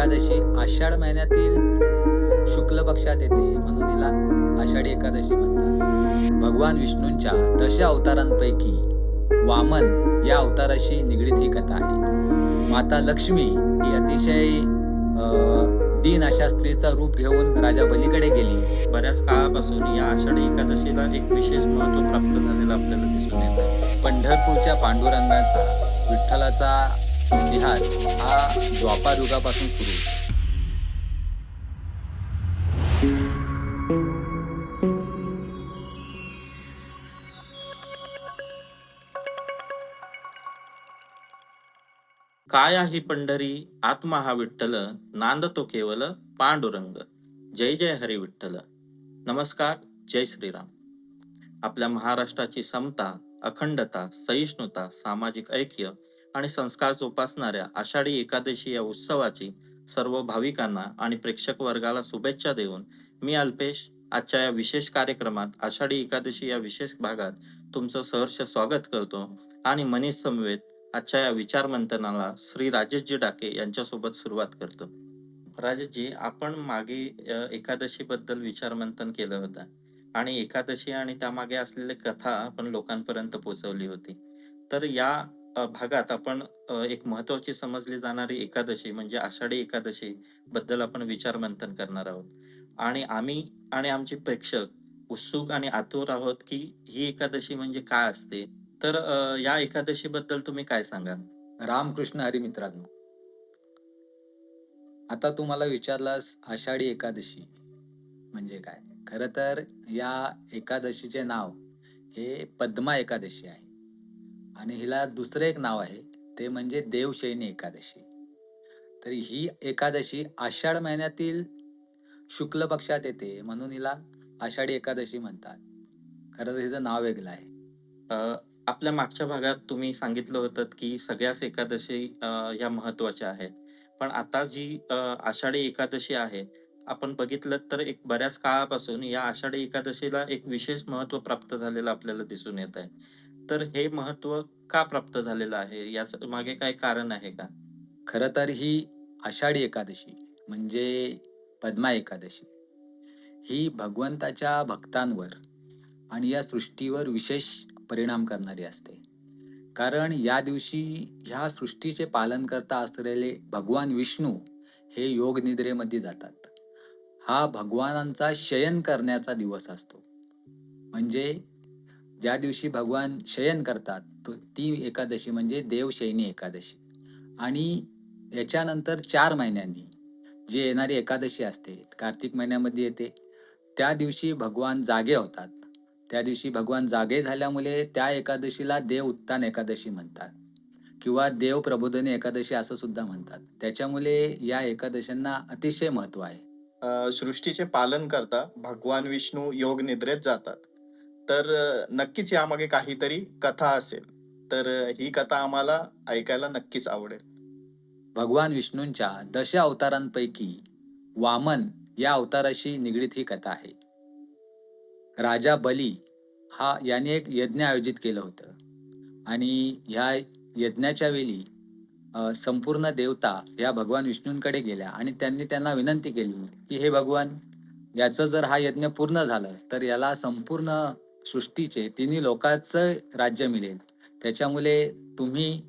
एकादशी आषाढ महिन्यातील शुक्ल पक्षात येते म्हणून हिला आषाढी एकादशी म्हणतात. भगवान विष्णूंच्या दश अवतारांपैकी वामन या अवताराशी निगडीत ही कथा आहे. माता लक्ष्मी ही अतिशय दीन अशा स्त्रीचा रूप घेऊन राजा बलीकडे गेली. बऱ्याच काळापासून या आषाढी एकादशीला एक विशेष महत्त्व प्राप्त झालेलं आपल्याला दिसून येत पंढरपूरच्या पांडुरंगाचा विठ्ठलाचा इतिहास हा द्वापार युगापासून सुरू होतो. काय ही पंढरी? आत्मा हा विठ्ठल नांदतो केवल पांडुरंग. जय जय हरी विठ्ठल नमस्कार जय श्रीराम. आपल्या महाराष्ट्राची समता अखंडता सहिष्णुता सामाजिक ऐक्य आणि संस्कार जोपासणाऱ्या आषाढी एकादशी या उत्सवाची सर्व भाविकांना आणि प्रेक्षक वर्गाला शुभेच्छा देऊन मी अल्पेश आजच्या या विशेष कार्यक्रमात आषाढी एकादशी या विशेष भागात तुमचं सहर्ष स्वागत करतो आणि मनीष समवेत आजच्या या विचार मंथनाला श्री राजेशजी डाके यांच्यासोबत सुरुवात करतो. राजेशजी आपण मागे एकादशीबद्दल विचार मंथन केलं होतं आणि एकादशी आणि त्यामागे असलेली कथा आपण लोकांपर्यंत पोहोचवली होती. तर या अ, भागात आपण अ, एक महत्वाची समजली जाणारी एकादशी म्हणजे आषाढी एकादशी बद्दल आपण विचार मंथन करणार आहोत. आणि आम्ही आणि आमचे प्रेक्षक उत्सुक आणि आतुर आहोत की ही एकादशी म्हणजे काय असते. तर अ, या एकादशी बद्दल तुम्ही काय सांगाल? रामकृष्ण हरी मित्रांनो आता तुम्हाला विचारलास आषाढी एकादशी म्हणजे काय? खर तर या एकादशीचे नाव हे पद्मा एकादशी आहे. आणि हिला दुसरं एक नाव आहे ते म्हणजे देवशयनी एकादशी. तर ही एकादशी आषाढ महिन्यातील शुक्ल पक्षात येते म्हणून हिला आषाढी एकादशी म्हणतात. खरं तर हिचं नाव वेगळं आहे. आपल्या मागच्या भागात तुम्ही सांगितलं होतं की सगळ्याच एकादशी या ह्या महत्त्वाच्या आहेत. पण आता जी आषाढी एकादशी आहे आपण बघितलं तर एक बऱ्याच काळापासून या आषाढी एकादशीला एक विशेष महत्त्व प्राप्त झालेलं आपल्याला दिसून येत आहे. तर हे महत्त्व का प्राप्त झालेलं आहे? याच मागे काय कारण आहे का? खरं तर ही आषाढी एकादशी म्हणजे पद्मा एकादशी. ही भगवंताच्या भक्तांवर आणि या सृष्टीवर विशेष परिणाम करणारी असते. कारण या दिवशी ह्या सृष्टीचे पालन करता असलेले भगवान विष्णू हे योग निद्रेमध्ये जातात. हा भगवानांचा शयन करण्याचा दिवस असतो. म्हणजे ज्या दिवशी भगवान शयन करतात तो ती एकादशी म्हणजे देवशयनी एकादशी. आणि याच्यानंतर चार महिन्यांनी जी येणारी एकादशी असते कार्तिक महिन्यामध्ये येते त्या दिवशी भगवान जागे होतात. त्या दिवशी भगवान जागे झाल्यामुळे त्या एकादशीला देव उत्तान एकादशी म्हणतात किंवा देव प्रबोधनी एकादशी असं सुद्धा म्हणतात. त्याच्यामुळे या एकादशींना अतिशय महत्त्व आहे. सृष्टीचे पालन करता भगवान विष्णू योग निद्रेत जातात. तर नक्कीच यामागे काहीतरी कथा असेल. तर ही कथा आम्हाला ऐकायला नक्कीच आवडेल. भगवान विष्णूंच्या दश अवतारांपैकी वामन या अवताराशी निगडीत ही कथा आहे. राजा बली हा याने एक यज्ञ आयोजित केलं होतं. आणि ह्या यज्ञाच्या वेळी संपूर्ण देवता या भगवान विष्णूंकडे गेल्या आणि त्यांनी त्यांना विनंती केली की हे भगवान याचं जर हा यज्ञ पूर्ण झालं तर याला संपूर्ण सृष्टीचे तिन्ही लोकांचं राज्य मिळेल. त्याच्यामुळे तुम्ही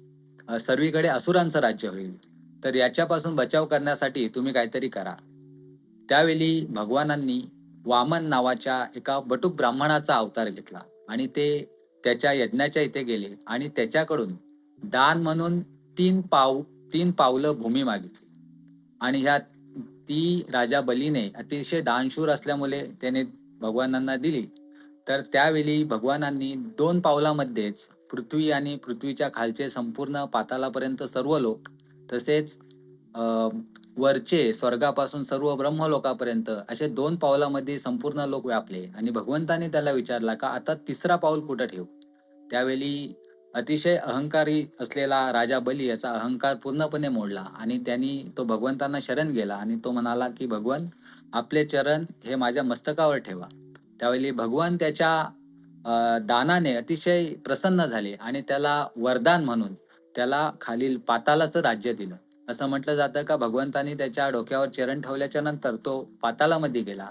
सर्वीकडे असुरांचं राज्य होईल. तर याच्यापासून बचाव करण्यासाठी तुम्ही काहीतरी करा. त्यावेळी भगवानांनी वामन नावाच्या एका बटुक ब्राह्मणाचा अवतार घेतला आणि ते त्याच्या यज्ञाच्या इथे गेले आणि त्याच्याकडून दान म्हणून तीन पाव तीन पावलं भूमी मागितली. आणि ह्या ती राजा बलीने अतिशय दानशूर असल्यामुळे त्याने भगवानांना दिली. तर त्यावेळी भगवानांनी दोन पावलामध्येच पृथ्वी आणि पृथ्वीच्या खालचे संपूर्ण पातालापर्यंत सर्व लोक तसेच वरचे स्वर्गापासून सर्व ब्रह्मलोकापर्यंत असे दोन पावलामध्ये संपूर्ण लोक व्यापले आणि भगवंताने त्याला विचारला का आता तिसरा पाऊल कुठं ठेवू? त्यावेळी अतिशय अहंकारी असलेला राजा बली याचा अहंकार पूर्णपणे मोडला आणि त्यांनी तो भगवंतांना शरण गेला आणि तो म्हणाला की भगवान आपले चरण हे माझ्या मस्तकावर ठेवा. त्यावेळी भगवान त्याच्या दानाने अतिशय प्रसन्न झाले आणि त्याला वरदान म्हणून त्याला खालील पातालाचं राज्य दिलं. असं म्हटलं जातं का भगवंतानी त्याच्या डोक्यावर चरण ठेवल्याच्या नंतर तो पातालामध्ये गेला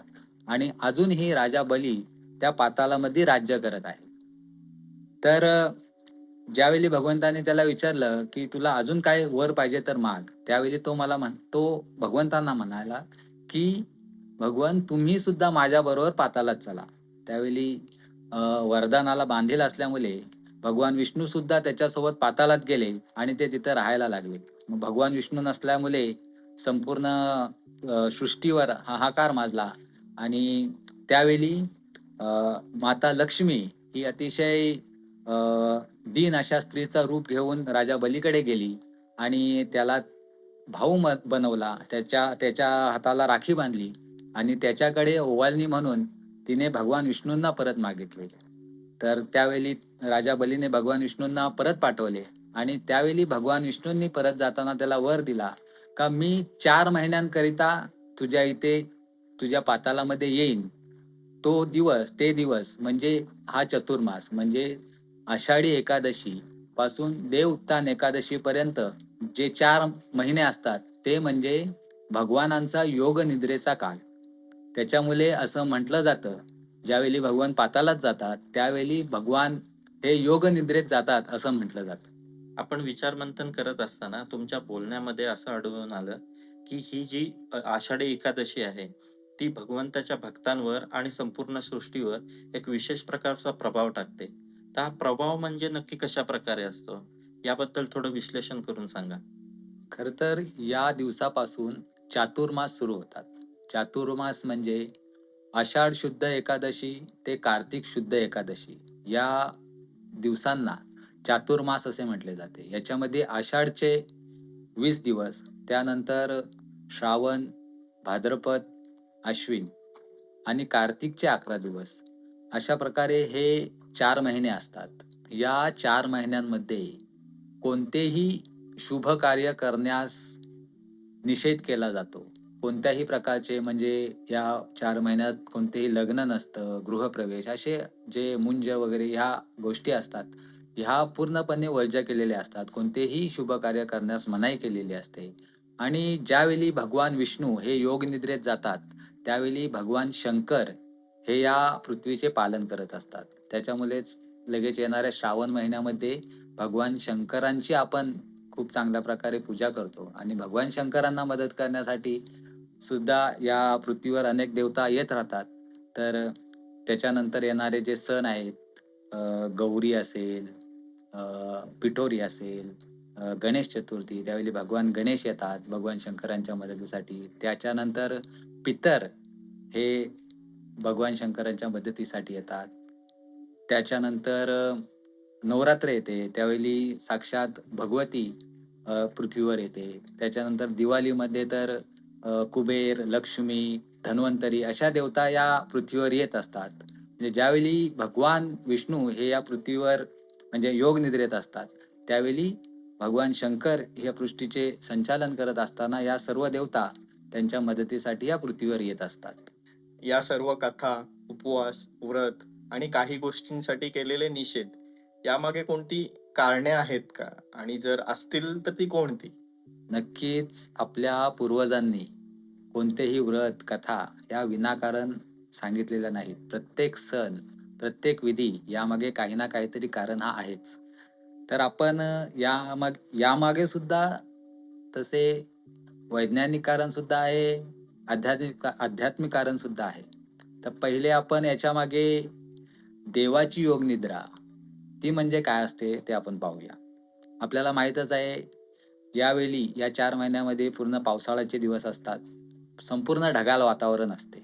आणि अजूनही राजा बली त्या पातालामध्ये राज्य करत आहे. तर ज्यावेळी भगवंताने त्याला विचारलं की तुला अजून काय वर पाहिजे तर माग त्यावेळी तो मला म्हण तो भगवंतांना म्हणाला की भगवान तुम्ही सुद्धा माझ्या बरोबर पातालात चला. त्यावेळी वरदानाला बांधील असल्यामुळे भगवान विष्णू सुद्धा त्याच्यासोबत पातालात गेले आणि ते तिथं राहायला लागले. मग भगवान विष्णू नसल्यामुळे संपूर्ण सृष्टीवर हाहाकार माजला आणि त्यावेळी माता लक्ष्मी ही अतिशय दीन अशा स्त्रीचा रूप घेऊन राजा बलीकडे गेली आणि त्याला भाऊ बनवला. त्याच्या त्याच्या हाताला राखी बांधली. आणि त्याच्याकडे ओवालनी म्हणून तिने भगवान विष्णूंना परत मागितले. तर त्यावेळी राजा बलीने भगवान विष्णूंना परत पाठवले आणि त्यावेळी भगवान विष्णूंनी परत जाताना त्याला वर दिला का मी चार महिन्यांकरिता तुझ्या इथे तुझ्या पातालामध्ये येईन. तो दिवस ते दिवस म्हणजे हा चतुर्मास म्हणजे आषाढी एकादशी पासून देव उत्तान एकादशी पर्यंत जे चार महिने असतात ते म्हणजे भगवानांचा योग निद्रेचा काळ. त्याच्यामुळे असं म्हटलं जातं ज्यावेळी भगवान पातालात जातात त्यावेळी भगवान हे योग निद्रेत जातात असं म्हटलं जातं. आपण विचारमंथन करत असताना तुमच्या बोलण्यामध्ये असं आढळून आलं की ही जी आषाढी एकादशी आहे ती भगवंताच्या भक्तांवर आणि संपूर्ण सृष्टीवर एक विशेष प्रकारचा प्रभाव टाकते. तर हा प्रभाव म्हणजे नक्की कशा प्रकारे असतो? याबद्दल थोडं विश्लेषण करून सांगा. खर तर या दिवसापासून चातुर्मास सुरू होतात. चातुर्मास म्हणजे आषाढ शुद्ध एकादशी ते कार्तिक शुद्ध एकादशी. या दिवसांना चातुर्मास असे म्हटले जाते. याच्यामध्ये आषाढचे वीस दिवस त्यानंतर श्रावण भाद्रपद अश्विन आणि कार्तिकचे अकरा दिवस. अशा प्रकारे हे चार महिने असतात. या चार महिन्यांमध्ये कोणतेही शुभ कार्य करण्यास निषेध केला जातो. कोणत्याही प्रकारचे म्हणजे या चार महिन्यात कोणतेही लग्न नसतं गृहप्रवेश असे जे मुंज वगैरे ह्या गोष्टी असतात ह्या पूर्णपणे वर्ज्य केलेल्या असतात. कोणतेही शुभ कार्य करण्यास मनाई केलेली असते. आणि ज्यावेळी भगवान विष्णू हे योग निद्रेत जातात त्यावेळी भगवान शंकर हे या पृथ्वीचे पालन करत असतात. त्याच्यामुळेच लगेच येणाऱ्या श्रावण महिन्यामध्ये भगवान शंकरांची आपण खूप चांगल्या प्रकारे पूजा करतो. आणि भगवान शंकरांना मदत करण्यासाठी सुद्धा या पृथ्वीवर अनेक देवता येत राहतात. तर त्याच्यानंतर येणारे जे सण आहेत गौरी असेल पिठोरी असेल गणेश चतुर्थी त्यावेळी भगवान गणेश येतात भगवान शंकरांच्या मदतीसाठी. त्याच्यानंतर पितर हे भगवान शंकरांच्या मदतीसाठी येतात. त्याच्यानंतर नवरात्र येते त्यावेळी साक्षात भगवती पृथ्वीवर येते. त्याच्यानंतर दिवाळीमध्ये तर कुबेर लक्ष्मी धन्वंतरी अशा देवता या पृथ्वीवर येत असतात. म्हणजे ज्यावेळी भगवान विष्णू हे या पृथ्वीवर म्हणजे योग निद्रेत असतात त्यावेळी भगवान शंकर या पृष्टीचे संचालन करत असताना या सर्व देवता त्यांच्या मदतीसाठी या पृथ्वीवर येत असतात. या सर्व कथा उपवास व्रत आणि काही गोष्टींसाठी केलेले निषेध यामागे कोणती कारणे आहेत का? आणि जर असतील तर ती कोणती? नक्कीच आपल्या पूर्वजांनी कोणतेही व्रत कथा या विनाकारण सांगितलेल्या नाहीत. प्रत्येक सण प्रत्येक विधी यामागे काही ना काहीतरी कारण हा आहेच. तर आपण यामाग यामागे सुद्धा तसे वैज्ञानिक कारण सुद्धा आहे आध्यात्मिक आध्यात्मिक कारण सुद्धा आहे. तर पहिले आपण याच्या मागे देवाची योग निद्रा ती म्हणजे काय असते ते आपण पाहूया. आपल्याला माहीतच आहे यावेळी या चार महिन्यामध्ये पूर्ण पावसाळ्याचे दिवस असतात. संपूर्ण ढगाळ वातावरण असते.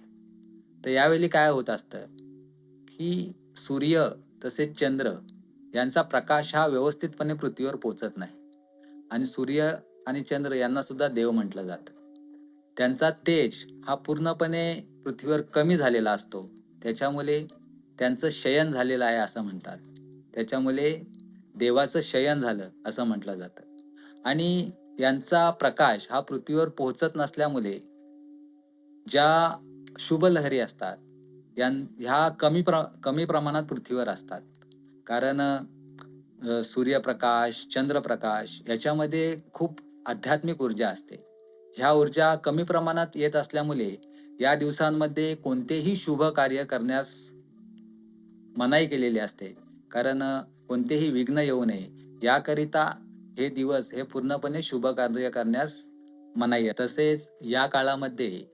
तर यावेळी काय होत असतं? की सूर्य तसेच चंद्र यांचा प्रकाश हा व्यवस्थितपणे पृथ्वीवर पोचत नाही. आणि सूर्य आणि चंद्र यांना सुद्धा देव म्हटलं जातं. त्यांचा तेज हा पूर्णपणे पृथ्वीवर कमी झालेला असतो. त्याच्यामुळे त्यांचं शयन झालेलं आहे असं म्हणतात. त्याच्यामुळे देवाचं शयन झालं असं म्हटलं जातं. आणि यांचा प्रकाश हा पृथ्वीवर पोहोचत नसल्यामुळे ज्या शुभ लहरी असतात यां ह्या कमी प्र कमी प्रमाणात पृथ्वीवर असतात. कारण सूर्यप्रकाश चंद्रप्रकाश याच्यामध्ये खूप आध्यात्मिक ऊर्जा असते. ह्या ऊर्जा कमी प्रमाणात येत असल्यामुळे या दिवसांमध्ये कोणतेही शुभ कार्य करण्यास मनाई केलेली असते. कारण कोणतेही विघ्न येऊ नये. याकरिता हे दिवस हे पूर्णपणे शुभ कार्य करण्यास मनाई आहे. तसेच या काळामध्ये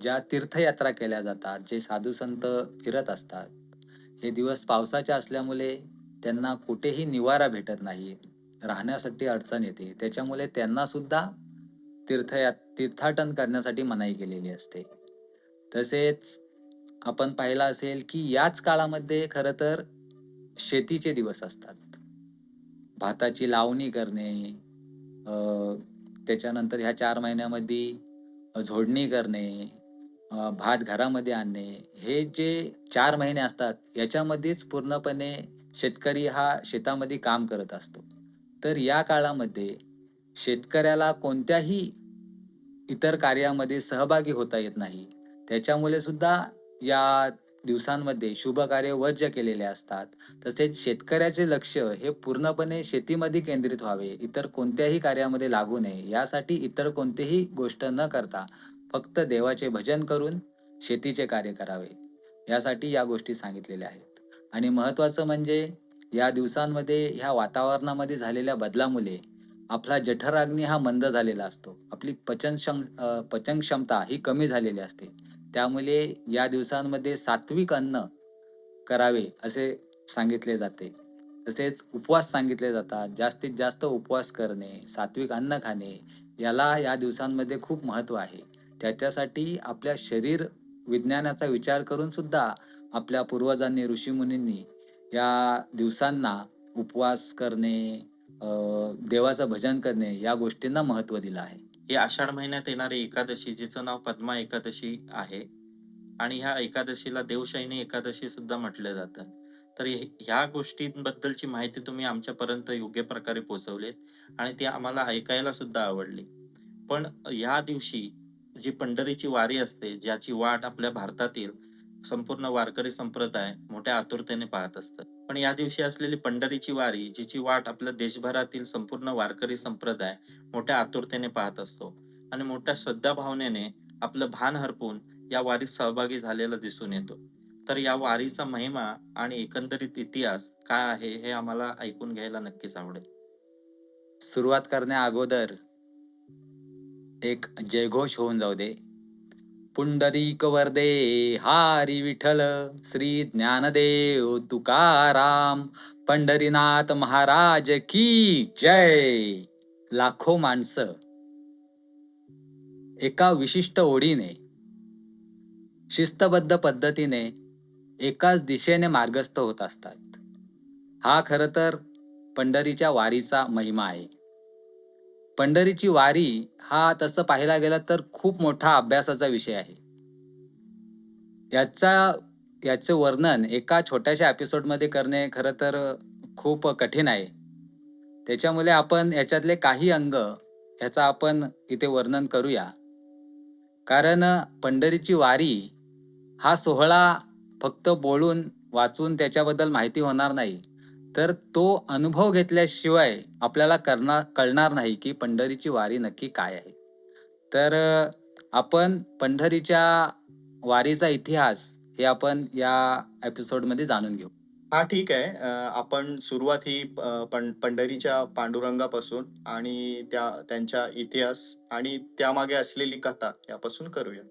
ज्या तीर्थयात्रा केल्या जातात जे साधू संत फिरत असतात हे दिवस पावसाचे असल्यामुळे त्यांना कुठेही निवारा भेटत नाही राहण्यासाठी अडचण येते. त्याच्यामुळे त्यांना सुद्धा तीर्थया तीर्थाटन करण्यासाठी मनाई केलेली असते. तसेच आपण पाहिलं असेल की याच काळामध्ये खरं तर शेतीचे दिवस असतात. भाताची लावणी करणे त्याच्यानंतर ह्या चार महिन्यामध्ये झोडणी करणे भात घरामध्ये आणणे हे जे चार महिने असतात याच्यामध्येच पूर्णपणे शेतकरी हा शेतामध्ये काम करत असतो. तर या काळामध्ये शेतकऱ्याला कोणत्याही इतर कार्यामध्ये सहभागी होता येत नाही. त्याच्यामुळे सुद्धा या दिवसांमध्ये शुभ कार्य वर्ज्य केलेले असतात. तसेच शेतकऱ्याचे लक्ष हे पूर्णपणे शेतीमध्ये केंद्रित व्हावे. इतर कोणत्याही कार्यामध्ये लागू नये. यासाठी इतर कोणतेही गोष्ट न करता फक्त देवाचे भजन करून शेतीचे कार्य करावे. यासाठी या गोष्टी सांगितलेल्या आहेत. आणि महत्त्वाचं म्हणजे या दिवसांमध्ये ह्या वातावरणामध्ये झालेल्या बदलामुळे आपला जठराग्नी हा मंद झालेला असतो. आपली पचन क्षम पचन क्षमता ही कमी झालेली असते. त्यामुळे या दिवसांमध्ये सात्विक अन्न करावे असे सांगितले जाते. तसेच उपवास सांगितले जातात. जास्तीत जास्त उपवास करणे सात्विक अन्न खाणे याला या दिवसांमध्ये खूप महत्त्व आहे. त्याच्यासाठी आपल्या शरीर विज्ञानाचा विचार करून सुद्धा आपल्या पूर्वजांनी ऋषीमुनींनी या दिवसांना उपवास करणे देवाचं भजन करणे या गोष्टींना महत्त्व दिलं आहे. ही आषाढ महिन्यात येणारी एकादशी जिचं नाव पद्मा एकादशी आहे आणि ह्या एकादशीला देवशैनी एकादशी सुद्धा म्हटलं जातं. तर ह्या गोष्टींबद्दलची माहिती तुम्ही आमच्यापर्यंत योग्य प्रकारे पोहोचवलीत आणि ती आम्हाला ऐकायला सुद्धा आवडली. पण ह्या दिवशी जी पंढरीची वारी असते ज्याची वाट आपल्या भारतातील संपूर्ण वारकरी संप्रदाय मोठ्या आतुरतेने पाहत असतं. पण या दिवशी असलेली पंढरीची वारी जिची वाट आपल्या देशभरातील संपूर्ण वारकरी संप्रदाय मोठ्या आतुरतेने पाहत असतो आणि मोठ्या श्रद्धा भावनेने आपलं भान हरपून या वारीत सहभागी झालेला दिसून येतो. तर या वारीचा महिमा आणि एकंदरीत इतिहास काय आहे हे आम्हाला ऐकून घ्यायला नक्कीच आवडेल. सुरुवात करण्या अगोदर एक जयघोष होऊन जाऊ दे. पुंडरीक वरदे हारी विठ्ठल श्री ज्ञानदेव तुकाराम पंढरीनाथ महाराज की जय. लाखो माणसं एका विशिष्ट ओढीने शिस्तबद्ध पद्धतीने एकाच दिशेने मार्गस्थ होत असतात. हा खरं तर पंढरीच्या वारीचा महिमा आहे. पंढरीची वारी हा तसं पाहायला गेला तर खूप मोठा अभ्यासाचा विषय आहे. याचा याचे वर्णन एका छोट्याशा एपिसोडमध्ये करणे खरं तर खूप कठीण आहे. त्याच्यामुळे आपण याच्यातले काही अंग ह्याचा आपण इथे वर्णन करूया. कारण पंढरीची वारी हा सोहळा फक्त बोलून वाचून त्याच्याबद्दल माहिती होणार नाही. तर तो अनुभव घेतल्याशिवाय आपल्याला करणार कळणार नाही की पंढरीची वारी नक्की काय आहे. तर आपण पंढरीच्या वारीचा इतिहास हे आपण या एपिसोडमध्ये जाणून घेऊ. हा ठीक आहे. आपण सुरुवात ही पं- पंढरीच्या पांडुरंगापासून आणि त्या त्यांच्या इतिहास आणि त्यामागे असलेली कथा यापासून करूया.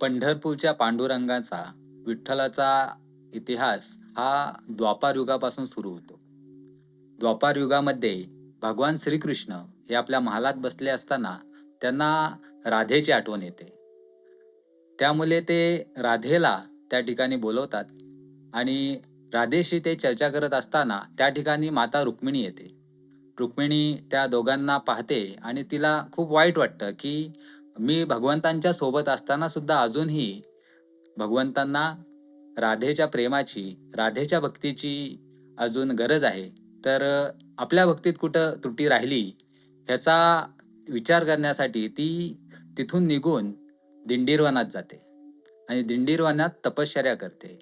पंढरपूरच्या पांडुरंगाचा विठ्ठलाचा इतिहास हा द्वापार युगापासून सुरू होतो. द्वापार युगामध्ये भगवान श्रीकृष्ण हे आपल्या महालात बसले असताना त्यांना राधेची आठवण येते. त्यामुळे ते राधेला त्या ठिकाणी बोलवतात आणि राधेशी ते चर्चा करत असताना त्या ठिकाणी माता रुक्मिणी येते. रुक्मिणी त्या दोघांना पाहते आणि तिला खूप वाईट वाटतं की मी भगवंतांच्या सोबत असताना सुद्धा अजूनही भगवंतांना राधेच्या प्रेमाची राधेच्या भक्तीची अजून गरज आहे. तर आपल्या भक्तीत कुठं त्रुटी राहिली ह्याचा विचार करण्यासाठी ती तिथून निघून दिंडीरवनात जाते आणि दिंडीरवनात तपश्चर्या करते.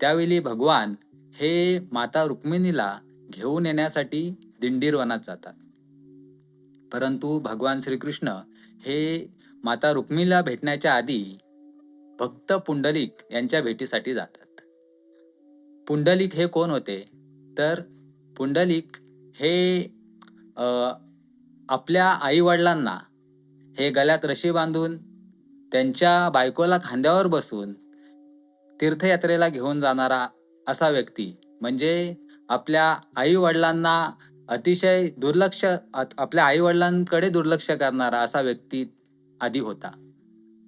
त्यावेळी भगवान हे माता रुक्मिणीला घेऊन येण्यासाठी दिंडीरवनात जातात. परंतु भगवान श्रीकृष्ण हे माता रुक्मिणीला भेटण्याच्या आधी भक्त पुंडलिक यांच्या भेटीसाठी जातात. पुंडलिक हे कोण होते? तर पुंडलिक हे आपल्या आईवडिलांना हे गळ्यात रशी बांधून त्यांच्या बायकोला खांद्यावर बसून तीर्थयात्रेला घेऊन जाणारा असा व्यक्ती. म्हणजे आपल्या आईवडिलांना अतिशय दुर्लक्ष आपल्या आईवडिलांकडे दुर्लक्ष करणारा असा व्यक्ती आधी होता.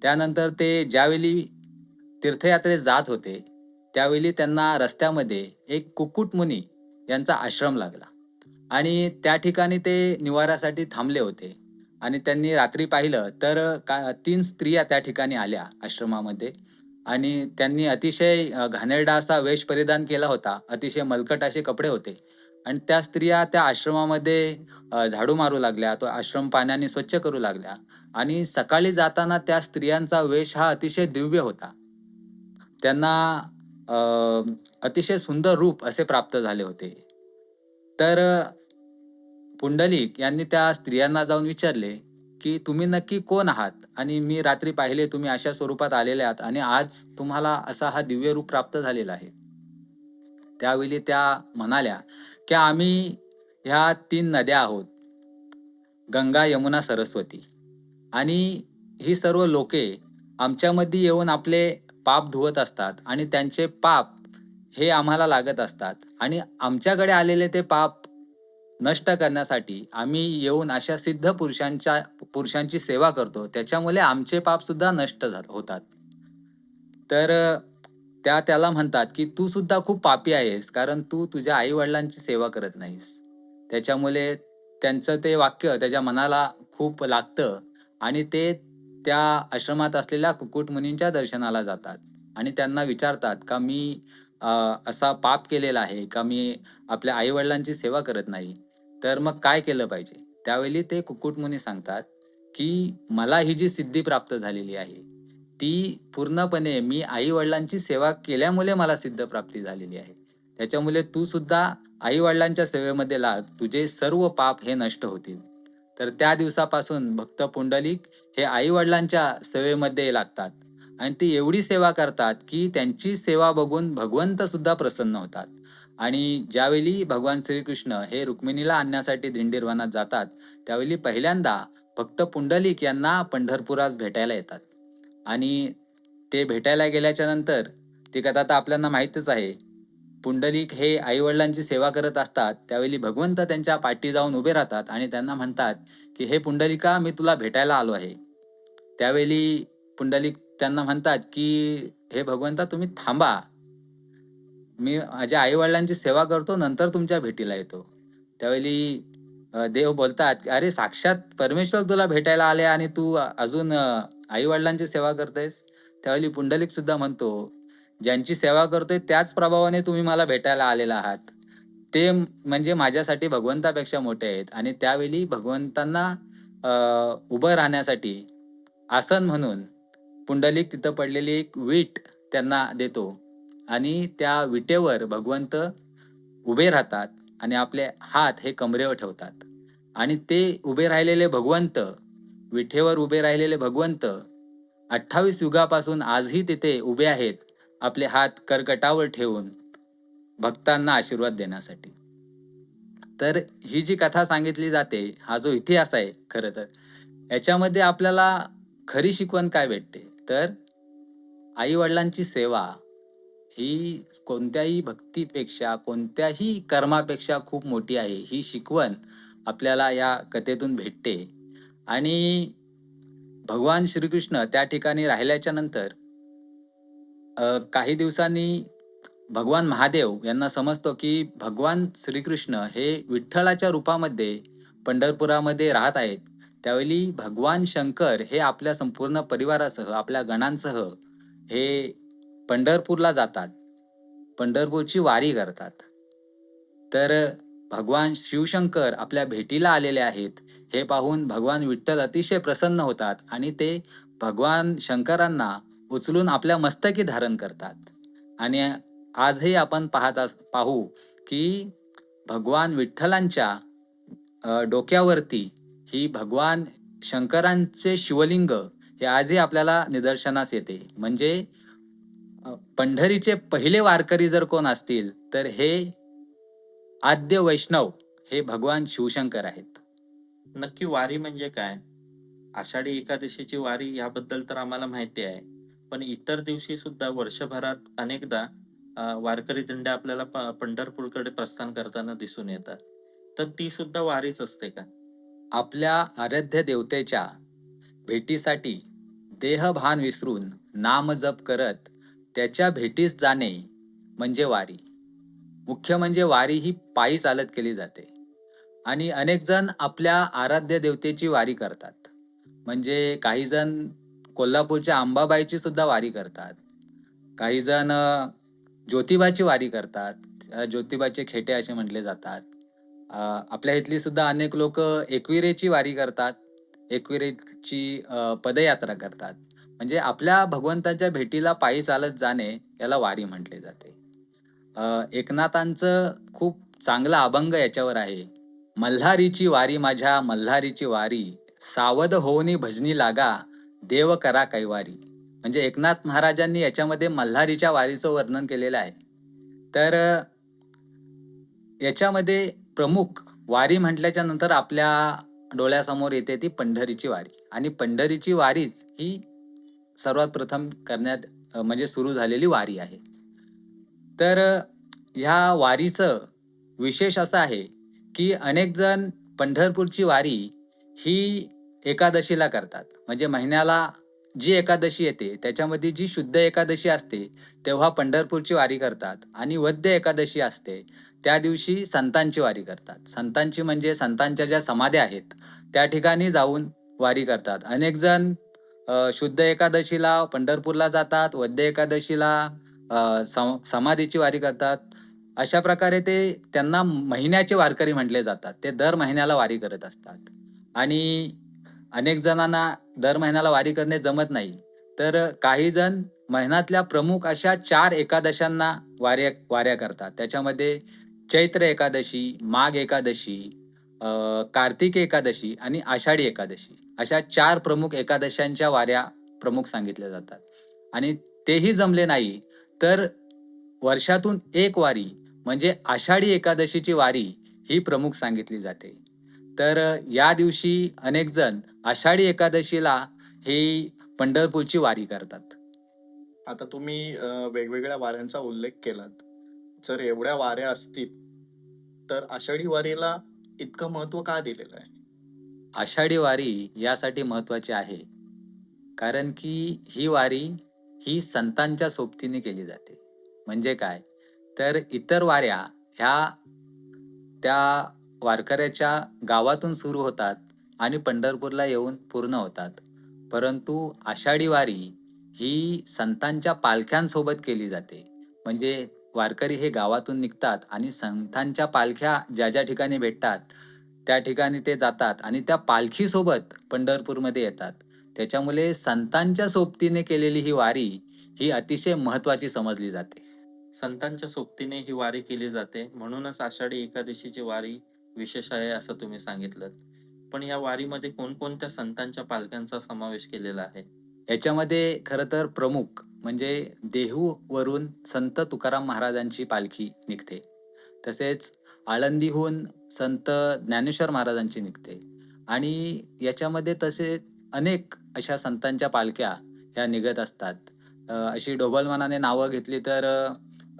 त्यानंतर ते ज्यावेळी तीर्थयात्रेत जात होते त्यावेळी त्यांना रस्त्यामध्ये एक कुक्कुट मुनी यांचा आश्रम लागला. आणि त्या ठिकाणी ते निवारासाठी थांबले होते. आणि त्यांनी रात्री पाहिलं तर का तीन स्त्रिया त्या ठिकाणी आल्या आश्रमामध्ये. आणि त्यांनी अतिशय घाणेरडा असा वेश परिधान केला होता. अतिशय मलकट असे कपडे होते. आणि त्या स्त्रिया त्या आश्रमामध्ये झाडू मारू लागल्या तो आश्रम पाण्याने स्वच्छ करू लागल्या. आणि सकाळी जाताना त्या स्त्रियांचा वेश हा अतिशय दिव्य होता. त्यांना अतिशय सुंदर रूप असे प्राप्त झाले होते. तर पुंडलिक यांनी त्या स्त्रियांना जाऊन विचारले की तुम्ही नक्की कोण आहात? आणि मी रात्री पाहिले तुम्ही अशा स्वरूपात आलेले आहात आणि आज तुम्हाला असा हा दिव्य रूप प्राप्त झालेला आहे. त्यावेळी त्या म्हणाल्या की आम्ही ह्या तीन नद्या आहोत गंगा यमुना सरस्वती. आणि ही सर्व लोके आमच्यामध्ये येऊन आपले पाप धुवत असतात आणि त्यांचे पाप हे आम्हाला लागत असतात. आणि आमच्याकडे आलेले ते पाप नष्ट करण्यासाठी आम्ही येऊन अशा सिद्ध पुरुषांच्या पुरुषांची सेवा करतो. त्याच्यामुळे आमचे पाप सुद्धा नष्ट होतात. तर त्या त्याला म्हणतात की तू सुद्धा खूप पापी आहेस कारण तू तुझ्या आई वडिलांची सेवा करत नाहीस. त्याच्यामुळे त्यांचं ते वाक्य त्याच्या मनाला खूप लागतं. आणि ते त्या आश्रमात असलेल्या कुक्कुटमुनींच्या दर्शनाला जातात. आणि त्यांना विचारतात का मी असा पाप केलेला आहे का मी आपल्या आईवडिलांची सेवा करत नाही? तर मग काय केलं पाहिजे? त्यावेळी ते कुक्कुटमुनी सांगतात की मला ही जी सिद्धी प्राप्त झालेली आहे ती पूर्णपणे मी आईवडिलांची सेवा केल्यामुळे मला सिद्ध प्राप्ती झालेली आहे. त्याच्यामुळे तू सुद्धा आईवडिलांच्या सेवेमध्ये लाग तुझे सर्व पाप हे नष्ट होतील. तर त्या दिवसापासून भक्त पुंडलिक हे आई वडिलांच्या सेवेमध्ये लागतात. आणि ती एवढी सेवा करतात की त्यांची सेवा बघून भगवंत सुद्धा प्रसन्न होतात. आणि ज्यावेळी भगवान श्रीकृष्ण हे रुक्मिणीला आणण्यासाठी दिंडीरवनात जातात त्यावेळी पहिल्यांदा भक्त पुंडलिक यांना पंढरपुरास भेटायला येतात. आणि ते भेटायला गेल्याच्यानंतर ती कथा तर आपल्याला माहीतच आहे पुंडलिक हे आई वडिलांची सेवा करत असतात. त्यावेळी भगवंत त्यांच्या पाठी जाऊन उभे राहतात आणि त्यांना म्हणतात की हे पुंडलिका मी तुला भेटायला आलो आहे. त्यावेळी पुंडलिक त्यांना म्हणतात की हे भगवंता तुम्ही थांबा. मी माझ्या आई वडिलांची सेवा करतो नंतर तुमच्या भेटीला येतो. त्यावेळी देव बोलतात अरे साक्षात परमेश्वर तुला भेटायला आले आणि तू अजून आई वडिलांची सेवा करतेस? त्यावेळी पुंडलिक सुद्धा म्हणतो ज्यांची सेवा करतोय त्याच प्रभावाने तुम्ही मला भेटायला आलेला आहात. ते म्हणजे माझ्यासाठी भगवंतापेक्षा मोठे आहेत. आणि त्यावेळी भगवंतांना उभं राहण्यासाठी आसन म्हणून पुंडलिक तिथं पडलेली एक वीट त्यांना देतो. आणि त्या विटेवर भगवंत उभे राहतात आणि आपले हात हे कमरेवर ठेवतात. आणि ते उभे राहिलेले भगवंत विठेवर उभे राहिलेले भगवंत अठ्ठावीस युगापासून आजही तिथे उभे आहेत. आपले हात कर्कटावर ठेवून भक्तांना आशीर्वाद देण्यासाठी. तर ही जी कथा सांगितली जाते हा जो इतिहास आहे खरं तर याच्यामध्ये आपल्याला खरी शिकवण काय भेटते? तर आई वडिलांची सेवा ही कोणत्याही भक्तीपेक्षा कोणत्याही कर्मापेक्षा खूप मोठी आहे. ही शिकवण आपल्याला या कथेतून भेटते. आणि भगवान श्रीकृष्ण त्या ठिकाणी राहिल्याच्या नंतर अ, काही दिवसांनी भगवान महादेव यांना समजतो की भगवान श्रीकृष्ण हे विठ्ठलाच्या रूपामध्ये पंढरपुरामध्ये राहत आहेत. त्यावेळी भगवान शंकर हे आपल्या संपूर्ण परिवारासह आपल्या गणांसह हे पंढरपूरला जातात. पंढरपूरची वारी करतात. तर भगवान शिवशंकर आपल्या भेटीला आलेले आहेत. हे पाहून भगवान विठ्ठल अतिशय प्रसन्न होतात आणि ते भगवान शंकरांना उचलून आपल्या मस्तकी धारण करतात. आणि आजही आपण पाहत अस पाहू की भगवान विठ्ठलांच्या डोक्यावरती ही भगवान शंकरांचे शिवलिंग हे आजही आपल्याला निदर्शनास येते. म्हणजे पंढरीचे पहिले वारकरी जर कोण असतील तर हे आद्य वैष्णव हे भगवान शिवशंकर आहेत. नक्की वारी म्हणजे काय? आषाढी एकादशीची वारी याबद्दल तर आम्हाला माहिती आहे. पण इतर दिवशी सुद्धा वर्षभरात अनेकदा वारकरी दिंड्या आपल्याला प- पंढरपूरकडे प्रस्थान करताना दिसून येतात. तर ती सुद्धा वारीच असते का? आपल्या आराध्य देवतेच्या भेटीसाठी देहभान विसरून नामजप करत त्याच्या भेटीस जाणे म्हणजे वारी. मुख्य म्हणजे वारी ही पायी चालत केली जाते. आणि अनेक जण आपल्या आराध्य देवतेची वारी करतात. म्हणजे काही जण कोल्हापूरच्या आंबाबाईची सुद्धा वारी करतात. काही जण ज्योतिबाची वारी करतात. ज्योतिबाचे खेटे असे म्हटले जातात. आपल्या इथली सुद्धा अनेक लोक एकविरेची वारी करतात. एकविरेची पदयात्रा करतात. म्हणजे आपल्या भगवंताच्या भेटीला पायी चालत जाणे याला वारी म्हटले जाते. एकनाथांचं खूप चांगला अभंग याच्यावर आहे. मल्हारीची वारी माझ्या मल्हारीची वारी. सावध होऊनी भजनी लागा. देव करा कैवारी म्हणजे एकनाथ महाराजांनी याच्यामध्ये मल्हारीच्या वारीचं वर्णन केलेलं आहे. तर याच्यामध्ये प्रमुख वारी म्हटल्याच्या नंतर आपल्या डोळ्यासमोर येते ती पंढरीची वारी. आणि पंढरीची वारीच ही सर्वात प्रथम करण्यात म्हणजे सुरू झालेली वारी आहे. तर ह्या वारीचं विशेष असं आहे की अनेक जण पंढरपूरची वारी ही एकादशीला करतात. म्हणजे महिन्याला जी एकादशी येते त्याच्यामध्ये जी शुद्ध एकादशी असते तेव्हा पंढरपूरची वारी करतात आणि वद्य एकादशी असते त्या दिवशी संतांची वारी करतात. संतांची म्हणजे संतांच्या ज्या समाध्या आहेत त्या ठिकाणी जाऊन वारी करतात. अनेक जण शुद्ध एकादशीला पंढरपूरला जातात वद्य एकादशीला सम- समाधीची वारी करतात. अशा प्रकारे ते त्यांना महिन्याचे वारकरी म्हटले जातात. ते दर महिन्याला वारी करत असतात. आणि अनेक जणांना दर महिन्याला वारी करणे जमत नाही. तर काही जण महिन्यातल्या प्रमुख अशा चार एकादशांना वाऱ्या वाऱ्या करतात. त्याच्यामध्ये चैत्र एकादशी माघ एकादशी कार्तिक एकादशी आणि आषाढी एकादशी अशा चार प्रमुख एकादशांच्या वाऱ्या प्रमुख सांगितल्या जातात. आणि तेही जमले नाही तर वर्षातून एक वारी म्हणजे आषाढी एकादशीची वारी ही प्रमुख सांगितली जाते. तर या दिवशी अनेक जण आषाढी एकादशीला ही पंढरपूरची वारी करतात. आता तुम्ही वेगवेगळ्या वाऱ्यांचा उल्लेख केलात. जर एवढ्या वाऱ्या असतील तर आषाढी वारीला इतकं महत्त्व का दिलेलं आहे? आषाढी वारी यासाठी महत्वाची आहे कारण की ही वारी ही संतांच्या सोबतीने केली जाते. म्हणजे काय? तर इतर वाऱ्या ह्या त्या वारकऱ्याच्या गावातून सुरू होतात आणि पंढरपूरला येऊन पूर्ण होतात. परंतु आषाढी वारी ही संतांच्या पालख्यांसोबत केली जाते. म्हणजे वारकरी हे गावातून निघतात आणि संतांच्या पालख्या ज्या ज्या ठिकाणी भेटतात त्या ठिकाणी ते जातात आणि त्या पालखीसोबत पंढरपूरमध्ये येतात. त्याच्यामुळे संतांच्या सोबतीने केलेली ही वारी ही अतिशय महत्वाची समजली जाते. संतांच्या सोबतीने ही वारी केली जाते. म्हणूनच आषाढी एकादशीची वारी विशेष आहे असं तुम्ही सांगितलं. पण या वारीमध्ये कोणकोणत्या संतांच्या पालख्यांचा समावेश केलेला आहे? याच्यामध्ये खरं तर प्रमुख म्हणजे देहूवरून संत तुकाराम महाराजांची पालखी निघते. तसेच आळंदीहून संत ज्ञानेश्वर महाराजांची निघते. आणि याच्यामध्ये तसे अनेक अशा संतांच्या पालख्या ह्या निघत असतात. अशी ढोबलमानाने नावं घेतली तर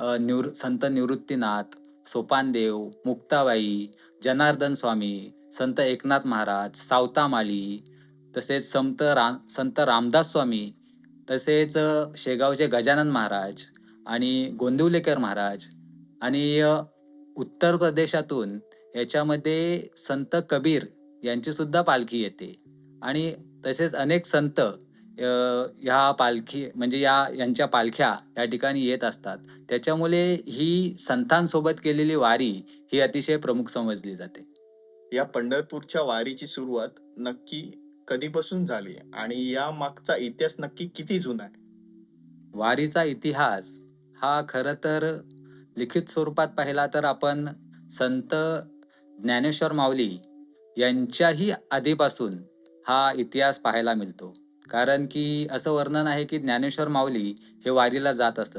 न्यू निवृ संत निवृत्तीनाथ सोपानदेव मुक्ताबाई जनार्दन स्वामी संत एकनाथ महाराज सावतामाळी तसेच संत राम संत रामदास स्वामी तसेच शेगावचे गजानन महाराज आणि गोंदिवलेकर महाराज आणि उत्तर प्रदेशातून याच्यामध्ये संत कबीर यांचीसुद्धा पालखी येते. आणि तसेच अनेक संत ह्या पालखी म्हणजे या यांच्या पालख्या या ठिकाणी येत असतात. त्याच्यामुळे ही संतांसोबत केलेली वारी ही अतिशय प्रमुख समजली जाते. या पंढरपूरच्या वारीची सुरुवात नक्की कधीपासून झाली? आणि या मागचा इतिहास नक्की किती जुना आहे? वारीचा इतिहास हा खरं तर लिखित स्वरूपात पाहिला तर आपण संत ज्ञानेश्वर माऊली यांच्याही आधीपासून हा इतिहास पाहायला मिळतो. कारण की असं वर्णन आहे की ज्ञानेश्वर माऊली हे वारीला जात असत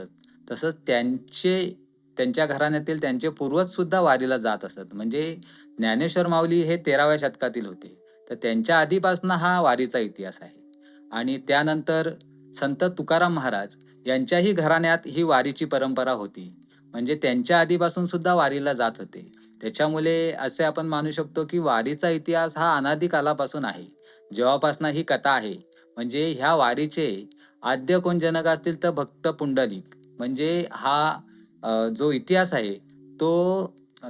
तसंच त्यांचे त्यांच्या घराण्यातील त्यांचे पूर्वज सुद्धा वारीला जात असत म्हणजे ज्ञानेश्वर माऊली हे तेराव्या शतकातील होते. तर त्यांच्या आधीपासून हा वारीचा इतिहास आहे. आणि त्यानंतर संत तुकाराम महाराज यांच्याही घराण्यात ही वारीची परंपरा होती. म्हणजे त्यांच्या आधीपासून सुद्धा वारीला जात होते. त्याच्यामुळे असे आपण मानू शकतो की वारीचा इतिहास हा अनादी कालापासून आहे. जेव्हापासून ही कथा आहे म्हणजे ह्या वारीचे आद्य कोण जनक असतील तर भक्त पुंडलिक. म्हणजे हा जो इतिहास आहे तो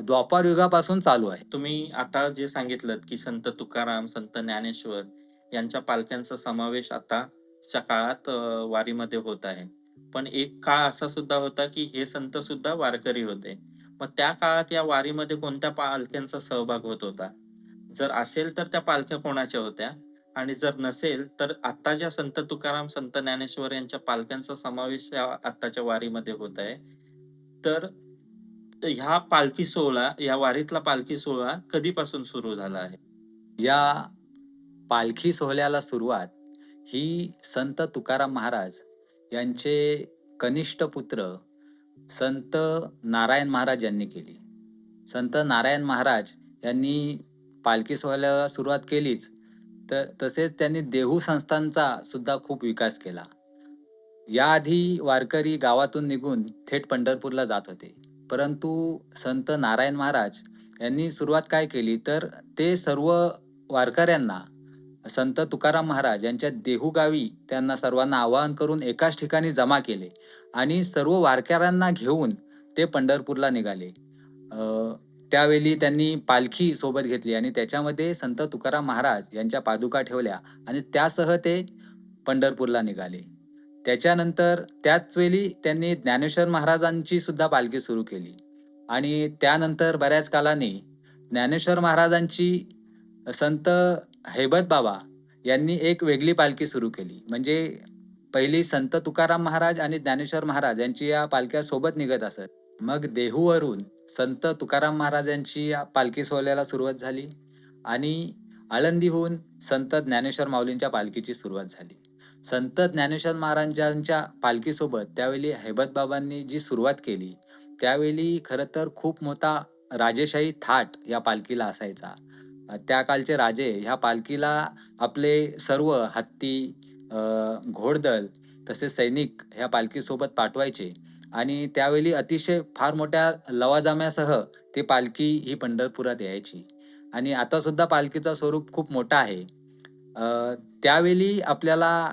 द्वापार युगापासून चालू आहे. तुम्ही आता जे सांगितलं की संत तुकाराम संत ज्ञानेश्वर यांच्या पालख्यांचा समावेश आताच्या काळात वारीमध्ये होत आहे. पण एक काळ असा सुद्धा होता की हे संत सुद्धा वारकरी होते. मग त्या काळात या वारीमध्ये कोणत्या पालख्यांचा सहभाग होत होता? जर असेल तर त्या पालख्या कोणाच्या होत्या? आणि जर नसेल तर आत्ताच्या संत तुकाराम संत ज्ञानेश्वर यांच्या पालख्यांचा समावेश या आताच्या वारीमध्ये होत आहे तर ह्या पालखी सोहळा या वारीतला पालखी सोहळा कधीपासून सुरू झाला आहे? या पालखी सोहळ्याला सुरुवात ही संत तुकाराम महाराज यांचे कनिष्ठ पुत्र संत नारायण महाराज यांनी केली. संत नारायण महाराज यांनी पालखी सोहळ्याला सुरुवात केलीच. तर तसेच त्यांनी देहू संस्थांचा सुद्धा खूप विकास केला. याआधी वारकरी गावातून निघून थेट पंढरपूरला जात होते. परंतु संत नारायण महाराज यांनी सुरुवात काय केली तर ते सर्व वारकऱ्यांना संत तुकाराम महाराज यांच्या देहू गावी त्यांना सर्वांना आवाहन करून एकाच ठिकाणी जमा केले आणि सर्व वारकऱ्यांना घेऊन ते पंढरपूरला निघाले. त्यावेळी त्यांनी पालखी सोबत घेतली आणि त्याच्यामध्ये संत तुकाराम महाराज यांच्या पादुका ठेवल्या आणि त्यासह ते पंढरपूरला निघाले. त्याच्यानंतर त्याच वेळी त्यांनी ज्ञानेश्वर महाराजांची सुद्धा पालखी सुरू केली आणि त्यानंतर बऱ्याच कालाने ज्ञानेश्वर महाराजांची संत हैबत बाबा यांनी एक वेगळी पालखी सुरू केली. म्हणजे पहिली संत तुकाराम महाराज आणि ज्ञानेश्वर महाराज यांची या पालख्या सोबत निघत असत. मग देहूवरून संत तुकाराम महाराजांची या पालखी सोहळ्याला सुरुवात झाली आणि आळंदीहून संत ज्ञानेश्वर माऊलींच्या पालखीची सुरुवात झाली. संत ज्ञानेश्वर महाराजांच्या पालखीसोबत त्यावेळी हैबतबाबांनी जी सुरुवात केली त्यावेळी खरं तर खूप मोठा राजेशाही थाट या पालखीला असायचा. त्या कालचे राजे ह्या पालखीला आपले सर्व हत्ती घोडदल तसेच सैनिक ह्या पालखीसोबत पाठवायचे. आणि त्यावेळी अतिशय फार मोठ्या लवाजाम्यासह ती पालखी ही पंढरपुरात यायची. आणि आता सुद्धा पालखीचा स्वरूप खूप मोठा आहे. त्यावेळी आपल्याला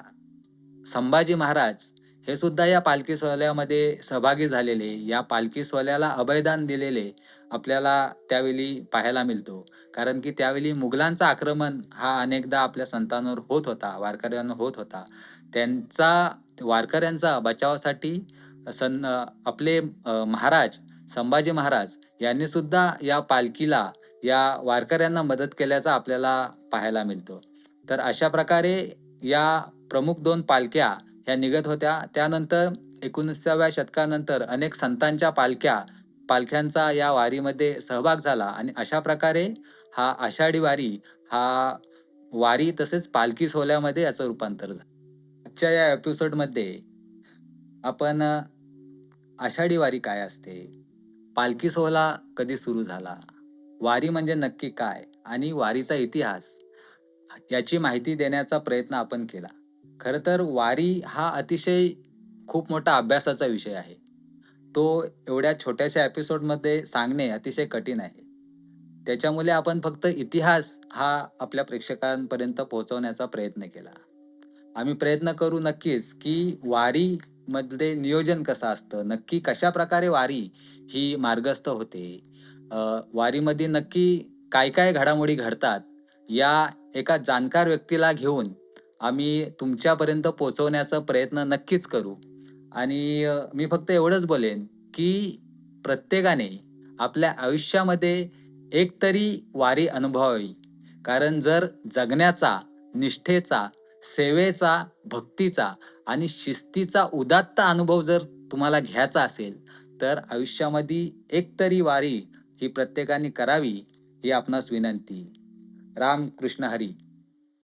संभाजी महाराज हे सुद्धा या पालखी सोहळ्यामध्ये सहभागी झालेले या पालखी सोहळ्याला अभयदान दिलेले आपल्याला त्यावेळी पाहायला मिळतो. कारण की त्यावेळी मुघलांचा आक्रमण हा अनेकदा आपल्या संतांवर होत होता वारकऱ्यांवर होत होता. त्यांचा वारकऱ्यांचा बचावासाठी सन आपले महाराज संभाजी महाराज यांनी सुद्धा या पालखीला या वारकऱ्यांना मदत केल्याचा आपल्याला पाहायला मिळतो. तर अशा प्रकारे या प्रमुख दोन पालख्या ह्या निघत होत्या. त्यानंतर एकोणीसाव्या शतकानंतर अनेक संतांच्या पालख्या पालख्यांचा या वारीमध्ये सहभाग झाला आणि अशा प्रकारे हा आषाढी वारी हा वारी तसेच पालखी सोहळ्यामध्ये याचं रूपांतर झालं. आजच्या या एपिसोडमध्ये आपण आषाढी वारी काय असते? पालखी सोहळा कधी सुरू झाला? वारी म्हणजे नक्की काय? आणि वारीचा इतिहास? याची माहिती देण्याचा प्रयत्न आपण केला. खरं तर वारी हा अतिशय खूप मोठा अभ्यासाचा विषय आहे. तो एवढ्या छोट्याशा एपिसोडमध्ये सांगणे अतिशय कठीण आहे. त्याच्यामुळे आपण फक्त इतिहास हा आपल्या प्रेक्षकांपर्यंत पोहोचवण्याचा प्रयत्न केला. आम्ही प्रयत्न करू नक्कीच की वारी मध्ये नियोजन कसं असतं? नक्की कशा प्रकारे वारी ही मार्गस्थ होते? वारीमध्ये नक्की काय काय घडामोडी घडतात? या एका जाणकार व्यक्तीला घेऊन आम्ही तुमच्यापर्यंत पोहोचवण्याचा प्रयत्न नक्कीच करू. आणि मी फक्त एवढंच बोलेन की प्रत्येकाने आपल्या आयुष्यामध्ये एक तरी वारी अनुभवावी. कारण जर जगण्याचा निष्ठेचा सेवेचा भक्तीचा आणि शिस्तीचा उदात्त अनुभव जर तुम्हाला घ्यायचा असेल तर आयुष्यामध्ये एक तरी वारी ही प्रत्येकाने करावी ही आपणास विनंती. राम कृष्ण हरी.